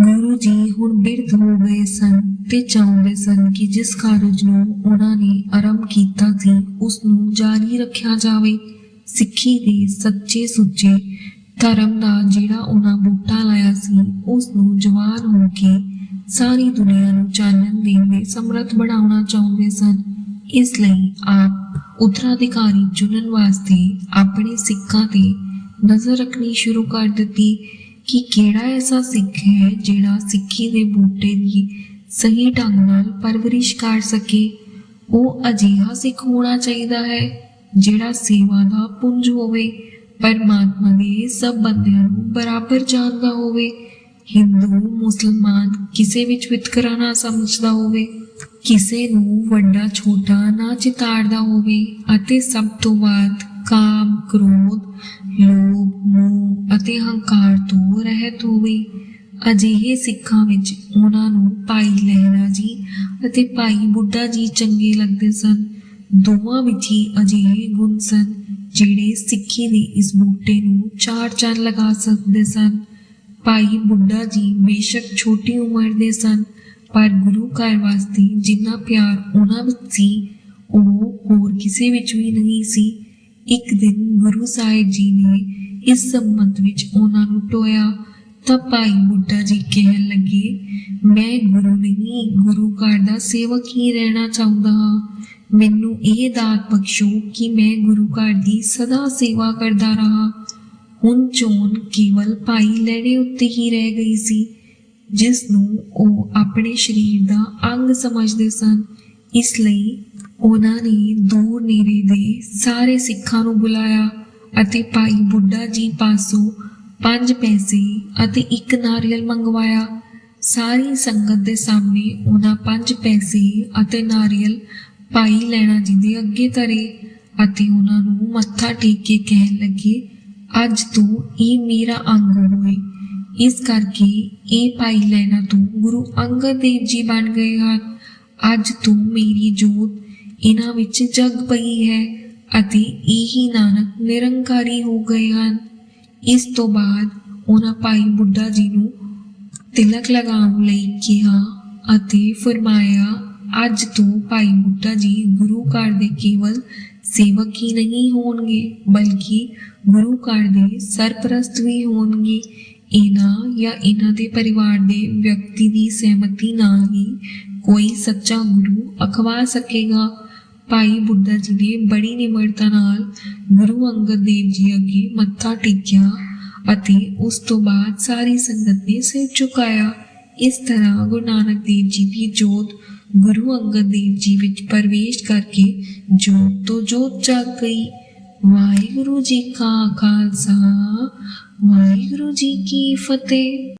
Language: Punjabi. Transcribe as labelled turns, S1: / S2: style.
S1: ਗੁਰੂ ਜੀ ਹੁਣ ਬਿਰਧ ਹੋ ਗਏ ਸਨ ਤੇ ਚਾਹੁੰਦੇ ਸਨ ਕਿ ਜਿਸ ਕਾਰਜ ਨੂੰ ਉਹਨਾਂ ਨੇ ਆਰੰਭ ਕੀਤਾ ਸੀ ਉਸ ਨੂੰ ਜਾਰੀ ਰੱਖਿਆ ਜਾਵੇ। ਸਿੱਖੀ ਦੇ ਸੱਚੇ ਸੁੱਚੇ ਧਰਮ ਦਾ ਜਿਹੜਾ ਉਹਨਾਂ ਬੂਟਾ ਲਾਇਆ ਸੀ ਉਸ ਨੂੰ ਜਵਾਨ ਹੋ ਕੇ ਸਾਰੀ ਦੁਨੀਆ ਨੂੰ ਚਾਨਣ ਦੇਣ ਦੇ ਸਮਰੱਥ ਬਣਾਉਣਾ ਚਾਹੁੰਦੇ ਸਨ। ਇਸ ਲਈ ਆਪ ਉੱਤਰਾਧਿਕਾਰੀ ਚੁਣਨ ਵਾਸਤੇ ਆਪਣੇ ਸਿੱਖਾਂ ਤੇ ਨਜ਼ਰ ਰੱਖਣੀ ਸ਼ੁਰੂ ਕਰ ਦਿੱਤੀ। ਕਿ ਕਿਹੜਾ ਐਸਾ ਸਿੱਖ ਹੈ ਜਿਹੜਾ ਸਿੱਖੀ ਦੇ ਬੂਟੇ ਦੀ ਸਹੀ ਢੰਗ ਨਾਲ ਪਰਵਰਿਸ਼ ਕਰ ਸਕੇ? ਉਹ ਅਜਿਹਾ ਸਿੱਖ ਹੋਣਾ ਚਾਹੀਦਾ ਹੈ ਜਿਹੜਾ ਸੇਵਾ ਦਾ ਪੁੰਜ ਹੋਵੇ, ਪਰਮਾਤਮਾ ਦੇ ਸਭ ਬੰਦਿਆਂ ਨੂੰ ਬਰਾਬਰ ਜਾਣਦਾ ਹੋਵੇ। ਹਿੰਦੂ, ਮੁਸਲਮਾਨ ਕਿਸੇ ਵਿੱਚ ਵਿਤਕਰਾ ਨਾ ਸਮਝਦਾ ਹੋਵੇ, ਕਿਸੇ ਨੂੰ ਵੱਡਾ ਛੋਟਾ ਨਾ ਚਿਤਾਰਦਾ ਹੋਵੇ ਅਤੇ ਸਭ ਤੋਂ ਵੱਧ ਕਾਮ, ਕ੍ਰੋਧ, ਲੋਭ, ਮੋਹ ਅਤੇ ਹੰਕਾਰ ਤੋਂ ਰਹਿਤ ਹੋਵੇ ਅਜਿਹੇ ਸਿੱਖਾਂ ਵਿੱਚ ਉਹਨਾਂ ਨੂੰ ਭਾਈ ਲਹਿਰਾ ਜੀ ਅਤੇ ਭਾਈ ਬੁੱਢਾ ਜੀ ਚੰਗੇ ਲੱਗਦੇ ਸਨ। ਦੋਵਾਂ ਵਿੱਚ ਹੀ ਅਜਿਹੇ ਗੁਣ ਸਨ ਜਿਹੜੇ ਸਿੱਖੀ ਦੇ ਇਸ ਬੂਟੇ ਨੂੰ ਚਾਰ ਚੰਨ ਲਗਾ ਸਕਦੇ ਸਨ। ਭਾਈ ਬੁੱਢਾ ਜੀ ਬੇਸ਼ੱਕ ਛੋਟੀ ਉਮਰ ਦੇ ਸਨ, ਪਰ ਗੁਰੂ ਘਰ ਵਾਸਤੇ ਜਿੰਨਾ ਪਿਆਰ ਉਹਨਾਂ ਵਿੱਚ ਸੀ, ਉਹ ਹੋਰ ਕਿਸੇ ਵਿੱਚ ਵੀ ਨਹੀਂ ਸੀ। ਇੱਕ ਦਿਨ ਗੁਰੂ ਸਾਹਿਬ ਜੀ ਨੇ ਇਸ ਸੰਬੰਧ ਵਿੱਚ ਉਹਨਾਂ ਨੂੰ ਟੋਇਆ, ਤਾਂ ਭਾਈ ਬੁੱਢਾ ਜੀ ਕਹਿਣ ਲੱਗੇ, ਮੈਂ ਗੁਰੂ ਨਹੀਂ, ਗੁਰੂ ਘਰ ਦਾ ਸੇਵਕ ਹੀ ਰਹਿਣਾ ਚਾਹੁੰਦਾ ਹਾਂ। ਮੈਨੂੰ ਇਹ ਦਾਤ ਬਖਸ਼ੋ ਕਿ ਮੈਂ ਗੁਰੂ ਘਰ ਦੀ ਸਦਾ ਸੇਵਾ ਕਰਦਾ ਰਹਾ। ਹੁਣ ਚੋਣ ਕੇਵਲ ਭਾਈ ਲੈਣੇ ਉੱਤੇ ਹੀ ਰਹਿ ਗਈ ਸੀ ਜਿਸ ਨੂੰ ਉਹ ਆਪਣੇ ਸਰੀਰ ਦਾ ਅੰਗ ਸਮਝਦੇ ਸਨ। ਇਸ ਲਈ ਉਹਨਾਂ ਨੇ ਦੂਰ ਨੇੜੇ ਦੇ ਸਾਰੇ ਸਿੱਖਾਂ ਨੂੰ ਬੁਲਾਇਆ ਅਤੇ ਭਾਈ ਬੁੱਢਾ ਜੀ ਪਾਸੋਂ ਪੰਜ ਪੈਸੇ ਅਤੇ ਇੱਕ ਨਾਰੀਅਲ ਮੰਗਵਾਇਆ। ਸਾਰੀ ਸੰਗਤ ਦੇ ਸਾਹਮਣੇ ਉਹਨਾਂ ਪੰਜ ਪੈਸੇ ਅਤੇ ਨਾਰੀਅਲ ਭਾਈ ਲੈਣਾ ਜੀ ਦੇ ਅੱਗੇ ਧਰੇ ਅਤੇ ਉਹਨਾਂ ਨੂੰ ਮੱਥਾ ਟੇਕ ਕੇ ਕਹਿਣ ਲੱਗੇ, ਅੱਜ ਤੋਂ ਇਹ ਮੇਰਾ ਆਂਗਣ ਹੋਏ। ਇਸ ਕਰਕੇ ਇਹ ਭਾਈ ਲੈਣਾ ਤੋਂ ਗੁਰੂ ਅੰਗਦ ਦੇਵ ਜੀ ਬਣ ਗਏ ਹਨ। ਅੱਜ ਤੋਂ ਮੇਰੀ ਜੋਤ ਇਹਨਾਂ ਵਿੱਚ ਜਗ ਪਈ ਹੈ ਅਤੇ ਇਹੀ ਨਾਨਕ ਨਿਰੰਕਾਰੀ ਹੋ ਗਏ ਹਨ। ਇਸ ਤੋਂ ਬਾਅਦ ਉਹਨਾਂ ਭਾਈ ਬੁੱਢਾ ਜੀ ਨੂੰ ਤਿਲਕ ਲਗਾਉਣ ਲਈ ਕਿਹਾ ਅਤੇ ਫਰਮਾਇਆ, ਅੱਜ ਤੋਂ ਭਾਈ ਬੁੱਢਾ ਜੀ ਗੁਰੂ ਘਰ ਦੇ ਕੇਵਲ ਸੇਵਕ ਹੀ ਨਹੀਂ ਹੋਣਗੇ, ਬਲਕਿ ਗੁਰੂ ਘਰ ਦੇ ਸਰਪ੍ਰਸਤ ਵੀ ਹੋਣਗੇ। ਇਹਨਾਂ ਜਾਂ ਇਹਨਾਂ ਦੇ ਪਰਿਵਾਰ ਦੇ ਵਿਅਕਤੀ ਦੀ ਸਹਿਮਤੀ ਨਾਲ ਹੀ ਕੋਈ ਸੱਚਾ ਗੁਰੂ ਅਖਵਾ ਸਕੇਗਾ। ਭਾਈ ਬੁੱਢਾ ਜੀ ਨੇ ਬੜੀ ਨਿਮਰਤਾ ਨਾਲ ਗੁਰੂ ਅੰਗਦ ਦੇਵ ਜੀ ਅੱਗੇ ਮੱਥਾ ਟੇਕਿਆ ਅਤੇ ਉਸ ਤੋਂ ਬਾਅਦ ਸਾਰੀ ਸੰਗਤ ਨੇ ਸਿਰ ਝੁਕਾਇਆ। ਇਸ ਤਰ੍ਹਾਂ ਗੁਰੂ ਨਾਨਕ ਦੇਵ ਜੀ ਦੀ ਜੋਤ ਗੁਰੂ ਅੰਗਦ ਦੇਵ ਜੀ ਵਿੱਚ ਪ੍ਰਵੇਸ਼ ਕਰਕੇ ਜੋਤ ਤੋਂ ਜੋਤ ਜਗ ਗਈ। ਵਾਹਿਗੁਰੂ ਜੀ ਕਾ ਖਾਲਸਾ ਵਾਹਿਗੁਰੂ ਜੀ ਕੀ ਫਤਿਹ।